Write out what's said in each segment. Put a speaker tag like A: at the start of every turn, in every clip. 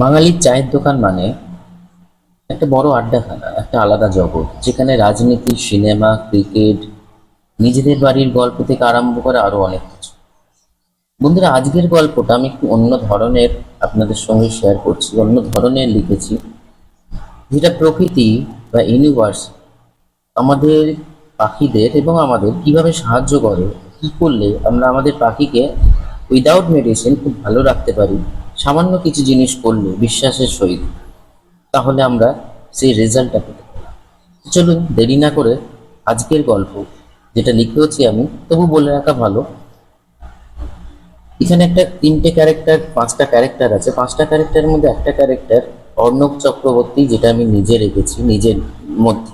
A: বাঙালির চায়ের দোকান মানে একটা বড় আড্ডাখানা, একটা আলাদা জগৎ, যেখানে রাজনীতি, সিনেমা, ক্রিকেট, নিজেদের বাড়ির গল্প থেকে আরম্ভ করে আরও অনেক কিছু। বন্ধুরা, আজকের গল্পটা আমি একটু অন্য ধরনের আপনাদের সঙ্গে শেয়ার করছি, অন্য ধরনের লিখেছি, যেটা প্রকৃতি বা ইউনিভার্স আমাদের পাখিদের এবং আমাদের কীভাবে সাহায্য করে, কি করলে আমরা আমাদের পাখিকে উইদাউট মেডিসিন খুব ভালো রাখতে পারি। সামান্য কিছু জিনিস করলে বিশ্বাসের সহিত, তাহলে আমরা সেই রেজাল্টটা পেতে চলুন দেরি না করে আজকের গল্প, যেটা লিখেওছি আমি, তবু বলে রাখা ভালো। এখানে একটা তিনটে ক্যারেক্টার পাঁচটা ক্যারেক্টার আছে। পাঁচটা ক্যারেক্টারের মধ্যে একটা ক্যারেক্টার অর্ণব চক্রবর্তী, যেটা আমি নিজে রেখেছি, নিজের মধ্যে।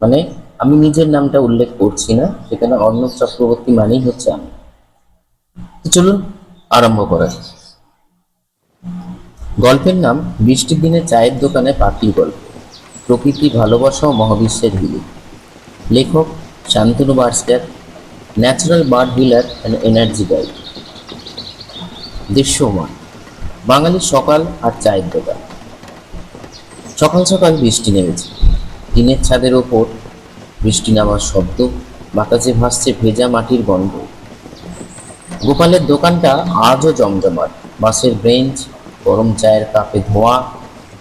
A: মানে আমি নিজের নামটা উল্লেখ করছি না, সেখানে অর্ণব চক্রবর্তী মানেই হচ্ছে আমি। চলুন আরম্ভ করা। গল্পের নাম বৃষ্টির দিনে চায়ের দোকানে পাখির গল্প। প্রকৃতি ভালোবাসা ও মহাবিশ্বের হিলি। লেখক Shantanu বার্স্টার natural bird healer and energy guide দৃশ্যমান। বাঙালির সকাল আর চায়ের দোকান। সকাল সকাল বৃষ্টি নেমেছে। টিনের ছাদের ওপর বৃষ্টি নামার শব্দ, বাতাসে ভাসছে ভেজা মাটির গন্ধ। গোপালের দোকানটা আজও জমজমাট। বাঁশের বেঞ্চ গরম চায়ের কাপে ধোঁয়া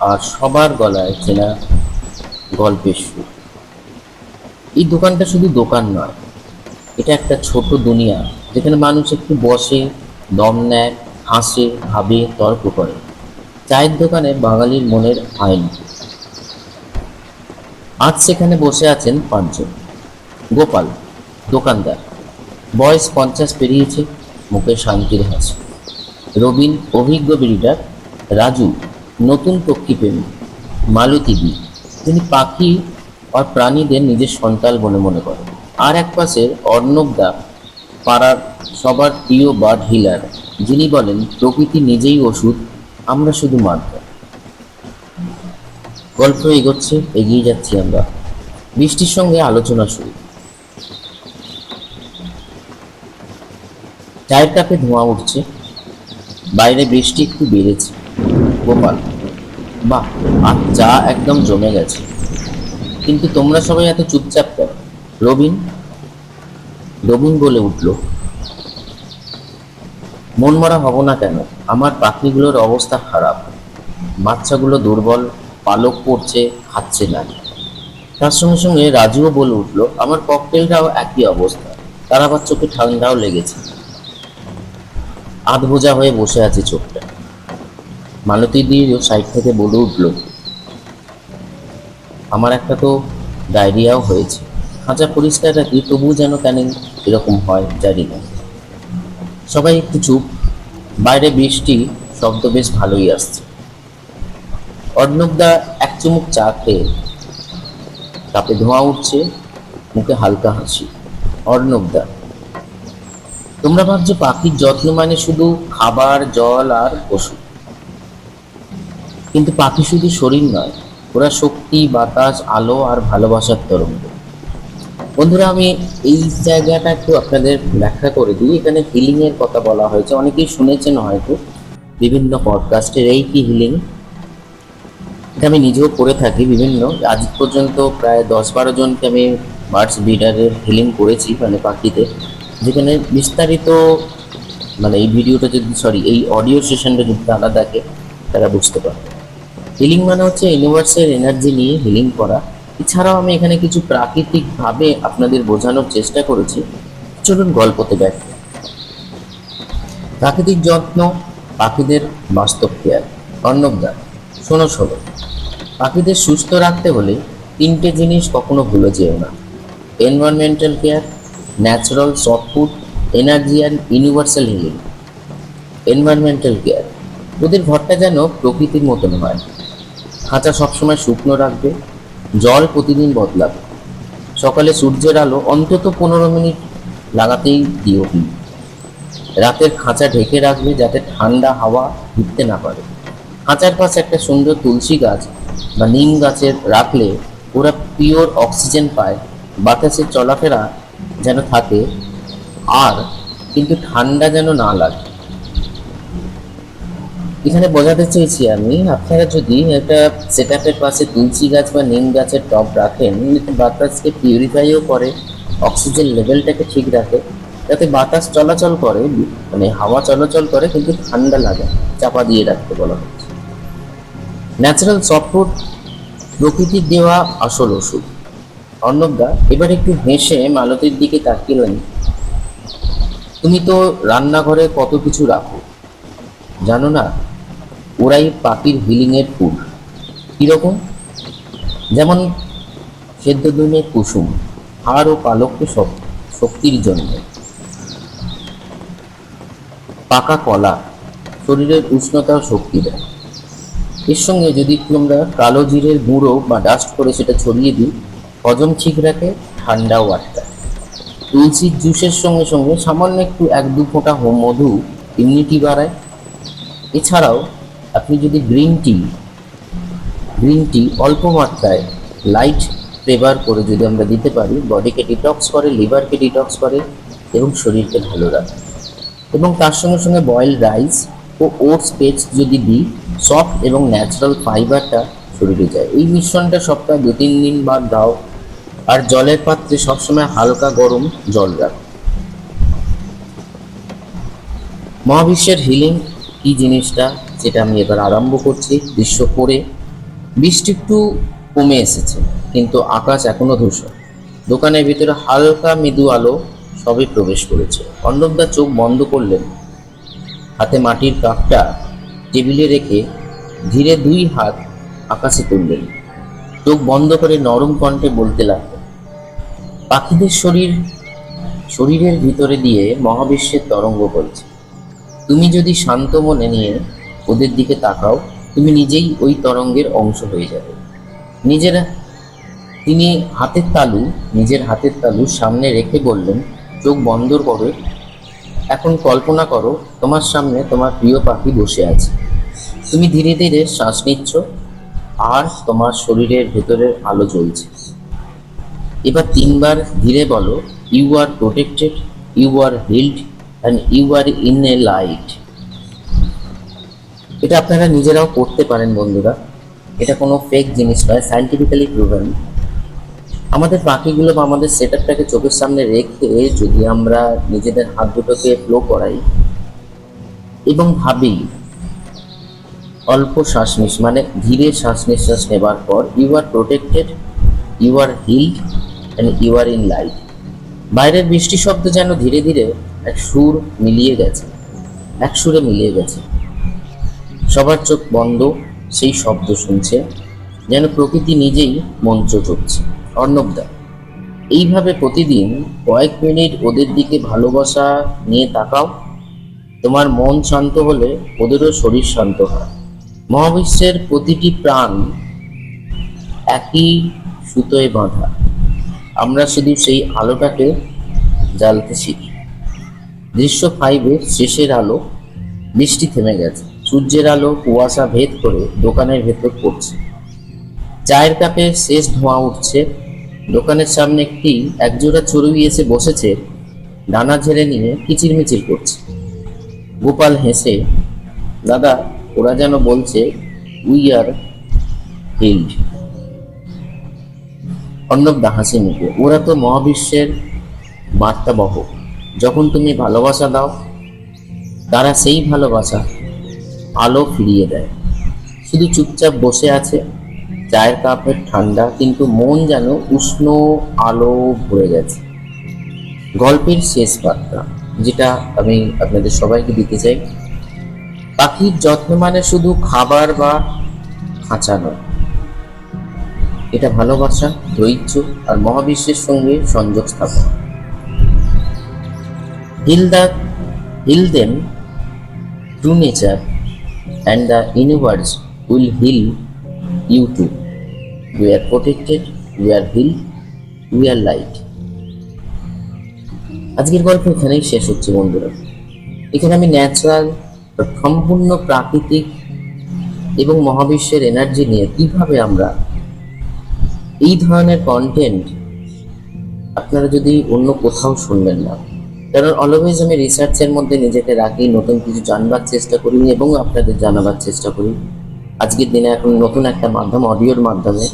A: আর সবার গলায় চেনা গল্পের সুর। এই দোকানটা শুধু দোকান নয়, এটা একটা ছোট দুনিয়া যেখানে মানুষ একটু বসে, দম নেয়, হাসে, ভাবে, তর্ক করে। চায়ের দোকানে বাঙালির মনের আইন। আজ সেখানে বসে আছেন পাঁচজন। গোপাল, দোকানদার। বয়স পঞ্চাশ পেরিয়েছে, মুখে শান্তির হাসি। রবিন, অভিজ্ঞ বিল্ডার রাজু, নতুন পক্ষীপ্রেমী মালতীবি তিনি পাখি আর প্রাণীদের নিজের সন্তান বলে মনে করেন। আর এক পাশে অর্ণব দা, পাড়ার সবার প্রিয় বার্ড হিলার, যিনি বলেন, প্রকৃতি নিজেই ওষুধ, আমরা শুধু মাধ্যম গল্প এগোচ্ছে, এগিয়ে যাচ্ছি আমরা। বৃষ্টির সঙ্গে আলোচনা শুরু। চায়ের কাপে ধোঁয়া উঠছে। বাইরে বৃষ্টি একটু বেড়েছে। গোপাল, বাহ, আর চা একদম জমে গেছে। কিন্তু তোমরা সবাই এত চুপচাপ কেন? রবিন রবিন বলে উঠল মন মরা হব না কেন? আমার পাখিগুলোর অবস্থা খারাপ। বাচ্চাগুলো দুর্বল, পালক পড়ছে, খাচ্ছে না। তার সঙ্গে সঙ্গে রাজুও বলে উঠল, আমার ককটেলটাও একই অবস্থা। তার আবার চোখে ঠান্ডাও লেগেছে। আধ বোঝা হয়ে বসে আছে চোখটা মালতী দিও সাইড থেকে বলে উঠল, আমার একটা তো ডায়রিয়াও হয়েছে। খাঁচা পরিষ্কার রাখি, তবুও যেন কেন এরকম হয় জানি না। সবাই একটু চুপ। বাইরে বৃষ্টি, শব্দ বেশ ভালোই আসছে। অর্ণবদা এক চুমুক চা খেয়ে কাপে ধোঁয়া উঠছে, মুখে হালকা হাসি। অর্ণবদা তোমরা ভাবছ পাখির যত্ন মানে শুধু খাবার, জল আর ওষুধ? কিন্তু পাখি শুধু শরীর নয়, ওরা শক্তি, বাতাস, আলো আর ভালোবাসার তরঙ্গ। বন্ধুরা, আমি এই জায়গাটা একটু আপনাদের ব্যাখ্যা করে দিই। এখানে হিলিং এর কথা বলা হয়েছে। অনেকেই শুনেছেন হয়তো। বিভিন্ন পডকাস্টের এই কি হিলিং এটা আমি নিজেও করে থাকি বিভিন্ন। আজ পর্যন্ত প্রায় দশ বারো জনকে আমি বার্ডস ব্রিডারের হিলিং করেছি মানে পাখিতে। যেখানে বিস্তারিত মানে এই ভিডিওটা যদি সরি এই অডিও সেশনটা যদি তারা দেখে তারা বুঝতে পারবে। হিলিং মানে হচ্ছে ইউনিভার্সের এনার্জি নিয়ে হিলিং করা। এছাড়াও আমি এখানে কিছু প্রাকৃতিকভাবে আপনাদের বোঝানোর চেষ্টা করেছি। চলুন গল্পতে ব্যাক প্রাকৃতিক যত্ন, পাখিদের বাস্তব কেয়ার অর্ণবদা শোনো শোনো। পাখিদের সুস্থ রাখতে হলে তিনটে জিনিস কখনো ভুলে যেও না। Environmental care natural soft food energy and universal healing environmental care ওদের ঘরটা যেন প্রকৃতির মতন হয়। খাঁচা সবসময় শুকনো রাখবে, জল প্রতিদিন বদলাবে। সকালে সূর্যের আলো অন্তত পনেরো মিনিট লাগাতেই দিও। রাতের খাঁচা ঢেকে রাখবে যাতে ঠান্ডা হাওয়া ঢুকতে না পারে। খাঁচার পাশে একটা সুন্দর তুলসী গাছ বা নিম গাছের রাখলে ওরা পিওর অক্সিজেন পায় বাতাসের চলাফেরা যেন থাকে, আর কিন্তু ঠান্ডা যেন না লাগে। এখানে বোঝাতে চেয়েছি আমি, আপনারা যদি একটা সেট আপের পাশে তুলসী গাছ বা নিম গাছের টব রাখেন বাতাসকে পিউরিফাইও করে অক্সিজেন লেভেলটাকে ঠিক রাখে, যাতে বাতাস চলাচল করে মানে হাওয়া চলাচল করে, কিন্তু ঠান্ডা লাগে, চাপা দিয়ে রাখতে বলা হচ্ছে। ন্যাচারাল সফটউড প্রকৃতির দেওয়া আসল ওষুধ। অর্ণবদা এবার একটু হেসে মালতীর দিকে তাকিলেন তুমি তো রান্নাঘরে কত কিছু রাখো, জানো না? ওরাই পাখির হিলিং এর ফুল কীরকম? যেমন সেদ্ধ দুনে কুসুম, হাড় ও পালককে শক- শক্তির জন্য। পাকা কলা শরীরের উষ্ণতা ও শক্তি দেয়। এর সঙ্গে যদি তোমরা কালো জিরের গুঁড়ো বা ডাস্ট করে সেটা ছড়িয়ে দিই, হজম ঠিক রাখে ঠান্ডাও আটকায় তুলসির জুসের সঙ্গে সঙ্গে সামান্য একটু এক দু ফোঁটা মধু ইমিউনিটি বাড়ায়। এছাড়াও আপনি যদি গ্রিন টি গ্রিন টি অল্প মাত্রায় লাইট ফ্লেভার করে যদি আমরা দিতে পারি বডিকে ডিটক্স করে লিভারকে ডিটক্স করে এবং শরীরকে ভালো রাখে। এবং তার সঙ্গে সঙ্গে বয়েল রাইস ও ওটস পেস্ট যদি দিই সফট এবং ন্যাচারাল ফাইবারটা শরীরে যায়। এই মিশ্রণটা সপ্তাহে দু, তিন দিন বাদ দাও। আর জলের পাত্রে সবসময় হালকা গরম জল রাখো। মহাবিশ্বের হিলিং কি জিনিসটা যেটা আমি এবার আরম্ভ করছি দৃশ্য করে বৃষ্টি একটু কমে এসেছে, কিন্তু আকাশ এখনও ধূসর। দোকানের ভিতরে হালকা মৃদু আলো সবে প্রবেশ করেছে। অন্নবদা চোখ বন্ধ করলেন। হাতে মাটির কাপটা টেবিলে রেখে ধীরে দুই হাত আকাশে তুললেন। চোখ বন্ধ করে নরম কণ্ঠে বলতে লাগলেন, পাখিদের শরীর, শরীরের ভিতরে দিয়ে মহাবিশ্বের তরঙ্গ বলছে। তুমি যদি শান্ত মনে নিয়ে ওদের দিকে তাকাও, তুমি নিজেই ওই তরঙ্গের অংশ হয়ে যাবে। নিজেরা, তিনি হাতের তালু, নিজের হাতের তালু সামনে রেখে বললেন, চোখ বন্ধ করে। এখন কল্পনা করো, তোমার সামনে তোমার প্রিয় পাখি বসে আছে। তুমি ধীরে ধীরে শ্বাস নিচ্ছ, আর তোমার শরীরের ভেতরের আলো জ্বলছে। এবার তিনবার ধীরে বলো you are protected you are healed and you are in a light এটা আপনারা নিজেরাও করতে পারেন বন্ধুরা। এটা কোনো ফেক জিনিস নয় সায়েন্টিফিক্যালি প্রুভেন আমাদের পাখিগুলো বা আমাদের সেট আপটাকে চোখের সামনে রেখে যদি আমরা নিজেদের হাত দুটোকে ফ্লো করাই এবং ভাবি, অল্প শ্বাস নিঃশ্বাস মানে ধীরে শ্বাস নিঃশ্বাস নেবার পর you are protected you are healed and you are in light বাইরের বৃষ্টি শব্দ যেন ধীরে ধীরে এক সুর মিলিয়ে গেছে। এক সুরে মিলিয়ে গেছে। সবার চোখ বন্ধ, সেই শব্দ শুনছে, যেন প্রকৃতি নিজেই মঞ্চ জপছে। অর্ণবদা এইভাবে প্রতিদিন কয়েক মিনিট ওদের দিকে ভালোবাসা নিয়ে তাকাও। তোমার মন শান্ত হলে ওদেরও শরীর শান্ত হয়। মহাবিশ্বের প্রতিটি প্রাণ একই সুতোয় বাঁধা। আমরা শুধু সেই আলোটাকে জ্বালতে শিখি। দৃশ্য ফাইভের শেষের আলো বৃষ্টি থেমে গেছে। সূর্যের আলো কুয়াশা ভেদ করে দোকানের ভেতর পড়ছে। চায়ের কাপে শেষ ধোঁয়া উঠছে। দোকানের সামনে একটি একজোড়া চড়ুই এসে বসেছে। ডানা ঝেড়ে নিয়ে কিচিরমিচির করছে। গোপাল হেসে, দাদা, ওরা যেন বলছে উই আর হিল্ড অর্ণবদা হাসি মুখে, ওরা তো মহাবিশ্বের বার্তাবহ। যখন তুমি ভালোবাসা দাও, তারা সেই ভালোবাসা আলো ফিরিয়ে দেয়। শুধু চুপচাপ বসে আছে, চায়ের কাপের ঠান্ডা, কিন্তু মন যেন উষ্ণ আলো ভরে গেছে। গল্পের শেষ বার্তা, যেটা আমি আপনাদের সবাইকে দিতে চাই, পাখির যত্ন মানে শুধু খাবার বা খাঁচা নয় এটা ভালোবাসা, ধৈর্য আর মহাবিশ্বের সঙ্গে সংযোগ স্থাপন। Heal the heal them true nature and the universe will heal you too we are protected we are heal we are light আজকের গল্প এখানেই শেষ হচ্ছে বন্ধুরা। এখানে আমি ন্যাচারাল সম্পূর্ণ প্রাকৃতিক এবং মহাবিশ্বের এনার্জি নিয়ে কীভাবে আমরা এই ধরনের কন্টেন্ট আপনারা যদি অন্য কোথাও শুনবেন না কারণ অলওয়েজ আমি রিসার্চের মধ্যে নিজেকে রাখি, নতুন কিছু জানবার চেষ্টা করি এবং আপনাদের জানাবার চেষ্টা করি। আজকের দিনে এখন নতুন একটা মাধ্যম অডিওর মাধ্যমে।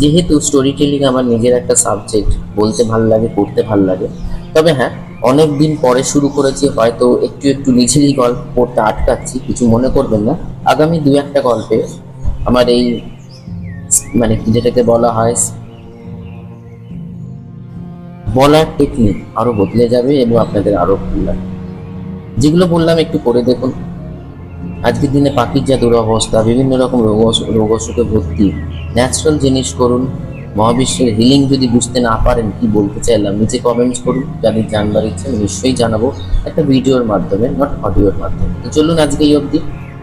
A: যেহেতু স্টোরি টেলিং আমার নিজের একটা সাবজেক্ট বলতে ভালো লাগে, পড়তে ভালো লাগে। তবে হ্যাঁ অনেক দিন পরে শুরু করেছি, হয়তো একটু একটু নিজেরই গল্প পড়তে আটকাচ্ছি, কিছু মনে করবেন না। আগামী দু একটা গল্পে আমার এই মানে যেটাকে বলা হয় বলার টেকনিক আরও বদলে যাবে এবং আপনাদের আরও ভালো লাগবে। যেগুলো বললাম একটু করে দেখুন। আজকের দিনে পাখির যা দুরবস্থা, বিভিন্ন রকম রোগ রোগ অসুখে ভর্তি ন্যাচারাল জিনিস করুন। মহাবিশ্বের হিলিং যদি বুঝতে না পারেন কি বলতে চাইলাম, নিচে কমেন্টস করুন। যাদের জানবার ইচ্ছে নিশ্চয়ই জানাব একটা ভিডিওর মাধ্যমে নট অডিওর মাধ্যমে। তো চলুন আজকে এই অবধি।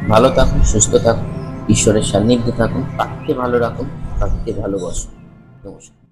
A: ভালো থাকুন, সুস্থ থাকুন, ঈশ্বরের সান্নিধ্যে থাকুন, পাখিকে ভালো রাখুন, পাখিকে ভালোবাসুন। নমস্কার।